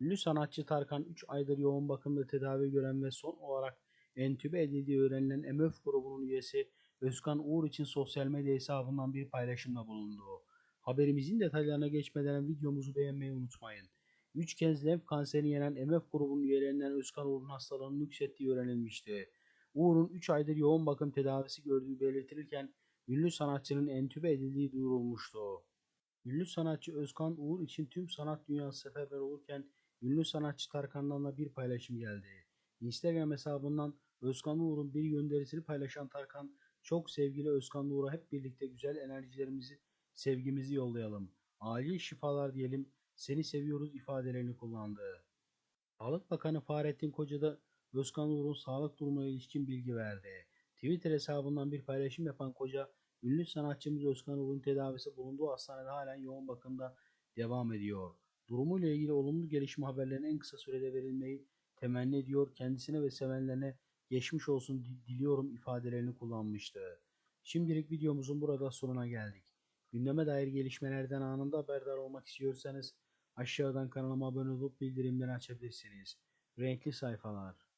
Ünlü sanatçı Tarkan 3 aydır yoğun bakımda tedavi gören ve son olarak entübe edildiği öğrenilen MF grubunun üyesi Özkan Uğur için sosyal medya hesabından bir paylaşımda bulundu. Haberimizin detaylarına geçmeden videomuzu beğenmeyi unutmayın. 3 kez lenf kanserini yenen MF grubunun üyelerinden Özkan Uğur'un hastalığının yükselttiği öğrenilmişti. Uğur'un 3 aydır yoğun bakım tedavisi gördüğü belirtilirken ünlü sanatçının entübe edildiği duyurulmuştu. Ünlü sanatçı Özkan Uğur için tüm sanat dünyası seferber olurken ünlü sanatçı Tarkan'dan da bir paylaşım geldi. Instagram hesabından Özkan Uğur'un bir gönderisini paylaşan Tarkan, çok sevgili Özkan Uğur'a hep birlikte güzel enerjilerimizi, sevgimizi yollayalım. Acil şifalar diyelim, seni seviyoruz ifadelerini kullandı. Sağlık Bakanı Fahrettin Koca da Özkan Uğur'un sağlık durumuna ilişkin bilgi verdi. Twitter hesabından bir paylaşım yapan Koca, ünlü sanatçımız Özkan Uğur'un tedavisi bulunduğu hastanede halen yoğun bakımda devam ediyor. Durumuyla ilgili olumlu gelişme haberlerinin en kısa sürede verilmeyi temenni ediyor. Kendisine ve sevenlerine geçmiş olsun di- diliyorum ifadelerini kullanmıştı. Şimdilik videomuzun burada sonuna geldik. Gündeme dair gelişmelerden anında haberdar olmak istiyorsanız aşağıdan kanalıma abone olup bildirimleri açabilirsiniz. Renkli sayfalar.